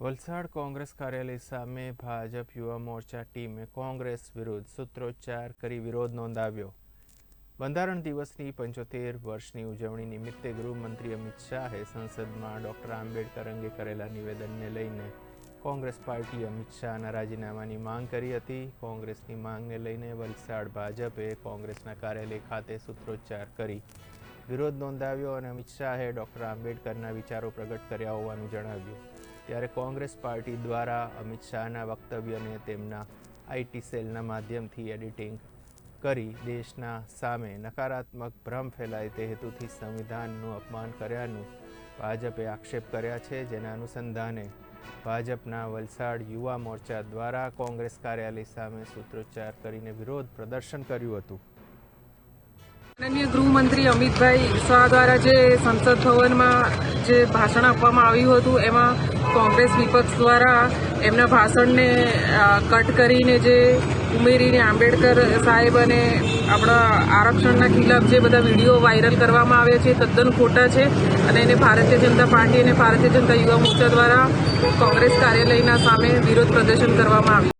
વલસાડ કોંગ્રેસ કાર્યાલય સામે ભાજપ યુવા મોરચા ટીમે કોંગ્રેસ વિરુદ્ધ સૂત્રોચ્ચાર કરી વિરોધ નોંધાવ્યો. બંધારણ દિવસની પંચોતેર વર્ષની ઉજવણી નિમિત્તે ગૃહમંત્રી અમિત શાહે સંસદમાં ડોક્ટર આંબેડકર અંગે કરેલા નિવેદનને લઈને કોંગ્રેસ પાર્ટી અમિત શાહના રાજીનામાની માંગ કરી હતી. કોંગ્રેસની માંગને લઈને વલસાડ ભાજપે કોંગ્રેસના કાર્યાલય ખાતે સૂત્રોચ્ચાર કરી વિરોધ નોંધાવ્યો અને અમિત શાહે ડોક્ટર આંબેડકરના વિચારો પ્રગટ કર્યા હોવાનું જણાવ્યું. ત્યારે કોંગ્રેસ પાર્ટી દ્વારા અમિત શાહના વક્તવ્યને તેમના આઈટી સેલના માધ્યમથી એડિટિંગ કરી દેશના સામે નકારાત્મક ભ્રમ ફેલાય તે હેતુથી સંવિધાનનું અપમાન કર્યાનું ભાજપે આક્ષેપ કર્યા છે. જેના અનુસંધાને ભાજપના વલસાડ યુવા મોરચા દ્વારા કોંગ્રેસ કાર્યાલય સામે સૂત્રોચ્ચાર કરીને વિરોધ પ્રદર્શન કર્યું હતું. માનનીય ગૃહમંત્રી અમિતભાઈ શાહ દ્વારા જે સંસદ ભવનમાં જે ભાષણ આપવામાં આવ્યું હતું, એમાં કોંગ્રેસ વિપક્ષ દ્વારા એમના ભાષણને કટ કરીને જે ઉમેરીને આંબેડકર સાહેબ અને આપણા આરક્ષણના ખિલાફ જે બધા વીડિયો વાયરલ કરવામાં આવ્યા છે તદ્દન ખોટા છે. અને એને ભારતીય જનતા પાર્ટી અને ભારતીય જનતા યુવા મોરચા દ્વારા કોંગ્રેસ કાર્યાલયના સામે વિરોધ પ્રદર્શન કરવામાં આવ્યું.